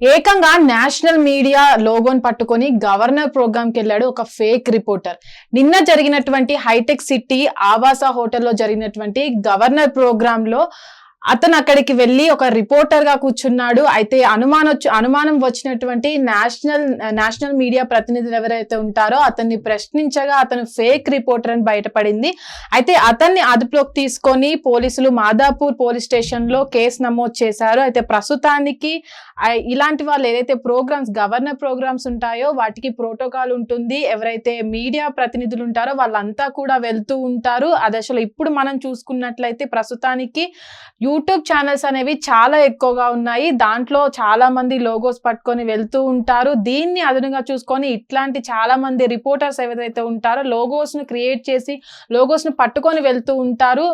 ఏకంగా national media లోగోని పట్టుకొని governor ప్రోగ్రామ్కి వెళ్ళాడు ఒక ఫేక్ రిపోర్టర్. నిన్న జరిగినటువంటి హైటెక్ సిటీ ఆవాస హోటల్లో జరిగినటువంటి గవర్నర్ ప్రోగ్రాంలో అతను అక్కడికి వెళ్ళి ఒక రిపోర్టర్గా కూర్చున్నాడు. అయితే అనుమానం అనుమానం వచ్చినటువంటి నేషనల్ నేషనల్ మీడియా ప్రతినిధులు ఎవరైతే ఉంటారో అతన్ని ప్రశ్నించగా అతను ఫేక్ రిపోర్టర్ అని బయటపడింది. అయితే అతన్ని అదుపులోకి తీసుకొని పోలీసులు మాదాపూర్ పోలీస్ స్టేషన్లో కేసు నమోదు చేశారు. అయితే ప్రస్తుతానికి ఇలాంటి వాళ్ళు ఏదైతే ప్రోగ్రామ్స్ గవర్నర్ ప్రోగ్రామ్స్ ఉంటాయో వాటికి ప్రోటోకాల్ ఉంటుంది. ఎవరైతే మీడియా ప్రతినిధులు ఉంటారో వాళ్ళంతా కూడా వెళ్తూ ఉంటారు. అది అసలు ఇప్పుడు మనం చూసుకున్నట్లయితే ప్రస్తుతానికి యూట్యూబ్ ఛానల్స్ అనేవి చాలా ఎక్కువగా ఉన్నాయి. దాంట్లో చాలా మంది లోగోస్ పట్టుకొని వెళ్తూ ఉంటారు. దీన్ని అదనంగా చూసుకొని ఇట్లాంటి చాలా మంది రిపోర్టర్స్ ఏదైతే ఉంటారో లోగోస్ను క్రియేట్ చేసి లోగోస్ను పట్టుకొని వెళ్తూ ఉంటారు.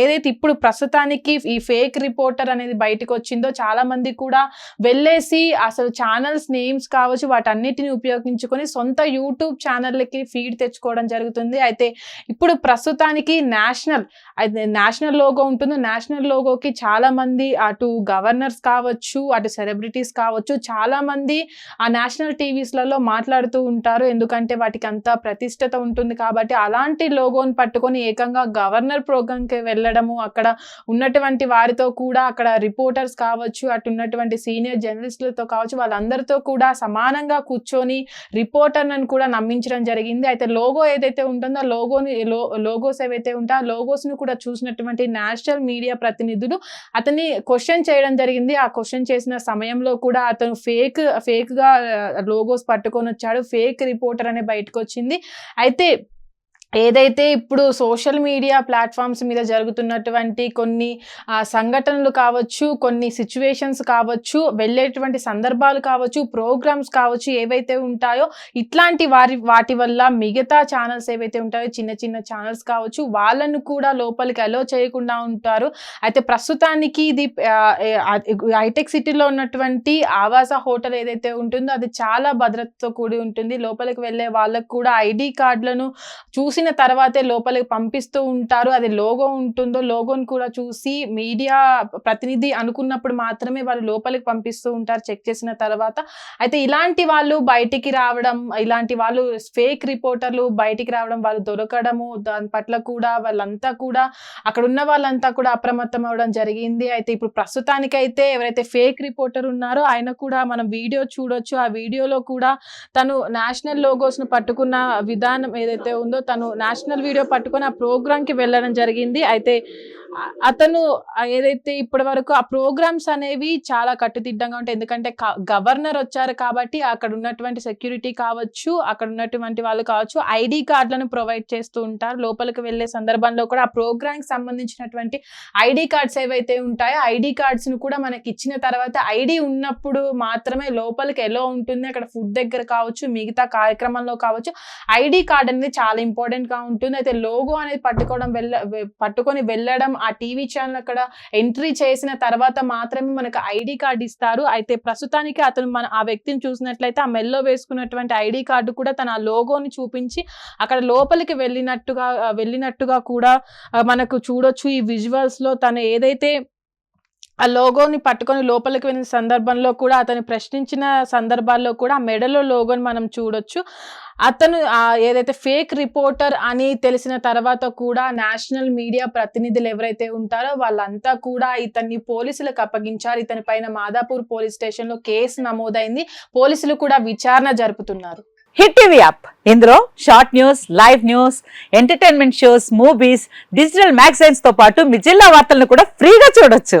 ఏదైతే ఇప్పుడు ప్రస్తుతానికి ఈ ఫేక్ రిపోర్టర్ అనేది బయటకు వచ్చిందో చాలా మంది కూడా వెళ్ళేసి అసలు ఛానల్స్ నేమ్స్ కావచ్చు వాటన్నిటిని ఉపయోగించుకొని సొంత యూట్యూబ్ ఛానళ్ళకి ఫీడ్ తెచ్చుకోవడం జరుగుతుంది. అయితే ఇప్పుడు ప్రస్తుతానికి నేషనల్ అయితే నేషనల్ లోగో ఉంటుంది. నేషనల్ లోగోకి చాలా మంది అటు గవర్నర్స్ కావచ్చు అటు సెలబ్రిటీస్ కావచ్చు చాలా మంది ఆ నేషనల్ టీవీస్లలో మాట్లాడుతూ ఉంటారు. ఎందుకంటే వాటికి అంత ప్రతిష్టత ఉంటుంది కాబట్టి అలాంటి లోగోని పట్టుకొని ఏకంగా గవర్నర్ ప్రోగ్రామ్కి వెళ్ళడము అక్కడ ఉన్నటువంటి వారితో కూడా అక్కడ రిపోర్టర్స్ కావచ్చు అటు ఉన్నటువంటి సీనియర్ జర్నలిస్టులతో కావచ్చు వాళ్ళందరితో కూడా సమానంగా కూర్చొని రిపోర్టర్ అని కూడా నమ్మించడం జరిగింది. అయితే లోగో ఏదైతే ఉంటుందో లోగోని లోగోస్ ఏవైతే ఉంటాయో ఆ లోగోస్ను కూడా చూసినటువంటి నేషనల్ మీడియా ప్రతినిధులు అతన్ని క్వశ్చన్ చేయడం జరిగింది. ఆ క్వశ్చన్ చేసిన సమయంలో కూడా అతను ఫేక్ ఫేక్గా లోగోస్ పట్టుకొని వచ్చాడు. ఫేక్ రిపోర్టర్ అనే బయటకు వచ్చింది అయితే ఏదైతే ఇప్పుడు సోషల్ మీడియా ప్లాట్ఫామ్స్ మీద జరుగుతున్నటువంటి కొన్ని సంఘటనలు కావచ్చు కొన్ని సిచ్యువేషన్స్ కావచ్చు వెళ్ళేటువంటి సందర్భాలు కావచ్చు ప్రోగ్రామ్స్ కావచ్చు ఏవైతే ఉంటాయో ఇట్లాంటి వారి వాటి వల్ల మిగతా ఛానల్స్ ఏవైతే ఉంటాయో చిన్న చిన్న ఛానల్స్ కావచ్చు వాళ్ళను కూడా లోపలికి అలో చేయకుండా ఉంటారు. అయితే ప్రస్తుతానికి ఇది హైటెక్ సిటీలో ఉన్నటువంటి ఆవాస హోటల్ ఏదైతే ఉంటుందో అది చాలా భద్రతతో కూడి ఉంటుంది. లోపలికి వెళ్ళే వాళ్ళకు కూడా ఐడి కార్డులను చూసిన తర్వాతే లోపలికి పంపిస్తూ ఉంటారు. అది లోగో ఉంటుందో లోగోని కూడా చూసి మీడియా ప్రతినిధి అనుకున్నప్పుడు మాత్రమే వాళ్ళు లోపలికి పంపిస్తూ ఉంటారు చెక్ చేసిన తర్వాత. అయితే ఇలాంటి వాళ్ళు బయటికి రావడం ఇలాంటి వాళ్ళు ఫేక్ రిపోర్టర్లు బయటికి రావడం వాళ్ళు దొరకడము దాని పట్ల కూడా వాళ్ళంతా కూడా అక్కడ ఉన్న వాళ్ళంతా కూడా అప్రమత్తం అవడం జరిగింది. అయితే ఇప్పుడు ప్రస్తుతానికైతే ఎవరైతే ఫేక్ రిపోర్టర్ ఉన్నారో ఆయన కూడా మనం వీడియో చూడొచ్చు. ఆ వీడియోలో కూడా తను నేషనల్ లోగోస్ను పట్టుకున్న విధానం ఏదైతే ఉందో తను నేషనల్ వీడియో పట్టుకొని ఆ ప్రోగ్రామ్కి వెళ్ళడం జరిగింది. అయితే అతను ఏదైతే ఇప్పటి వరకు ఆ ప్రోగ్రామ్స్ అనేవి చాలా కట్టుదిడ్డంగా ఉంటాయి. ఎందుకంటే గవర్నర్ వచ్చారు కాబట్టి అక్కడ ఉన్నటువంటి సెక్యూరిటీ కావచ్చు అక్కడ ఉన్నటువంటి వాళ్ళు కావచ్చు ఐడి కార్డులను ప్రొవైడ్ చేస్తూ ఉంటారు. లోపలికి వెళ్ళే సందర్భంలో కూడా ఆ ప్రోగ్రామ్కి సంబంధించినటువంటి ఐడి కార్డ్స్ ఏవైతే ఉంటాయో ఐడి కార్డ్స్ను కూడా మనకి ఇచ్చిన తర్వాత ఐడి ఉన్నప్పుడు మాత్రమే లోపలికి ఎలా ఉంటుంది అక్కడ ఫుడ్ దగ్గర కావచ్చు మిగతా కార్యక్రమంలో కావచ్చు ఐడి కార్డ్ అనేది చాలా ఇంపార్టెంట్గా ఉంటుంది. అయితే లోగో అనేది పట్టుకోవడం వెళ్ళ పట్టుకొని వెళ్ళడం ఆ టీవీ ఛానల్ అక్కడ ఎంట్రీ చేసిన తర్వాత మాత్రమే మనకు ఐడి కార్డు ఇస్తారు. అయితే ప్రస్తుతానికి అతను మన ఆ వ్యక్తిని చూసినట్లయితే ఆ మెల్లో వేసుకున్నటువంటి ఐడి కార్డు కూడా తన లోగోని చూపించి అక్కడ లోపలికి వెళ్ళినట్టుగా వెళ్ళినట్టుగా కూడా మనకు చూడొచ్చు. ఈ విజువల్స్లో తను ఏదైతే ఆ లోగోని పట్టుకొని లోపలికి వెళ్ళిన సందర్భంలో కూడా అతను ప్రశ్నించిన సందర్భాల్లో కూడా ఆ మెడలో లోగోని మనం చూడొచ్చు. అతను ఏదైతే ఫేక్ రిపోర్టర్ అని తెలిసిన తర్వాత కూడా నేషనల్ మీడియా ప్రతినిధులు ఎవరైతే ఉంటారో వాళ్ళంతా కూడా ఇతన్ని పోలీసులకు అప్పగించారు. ఇతని పైన మాదాపూర్ పోలీస్ స్టేషన్లో కేసు నమోదైంది. పోలీసులు కూడా విచారణ జరుపుతున్నారు. Hit TV app. ఇందులో short news live news entertainment shows movies digital మ్యాగజైన్స్తో పాటు మీ జిల్లా వార్తలను కూడా ఫ్రీగా చూడొచ్చు.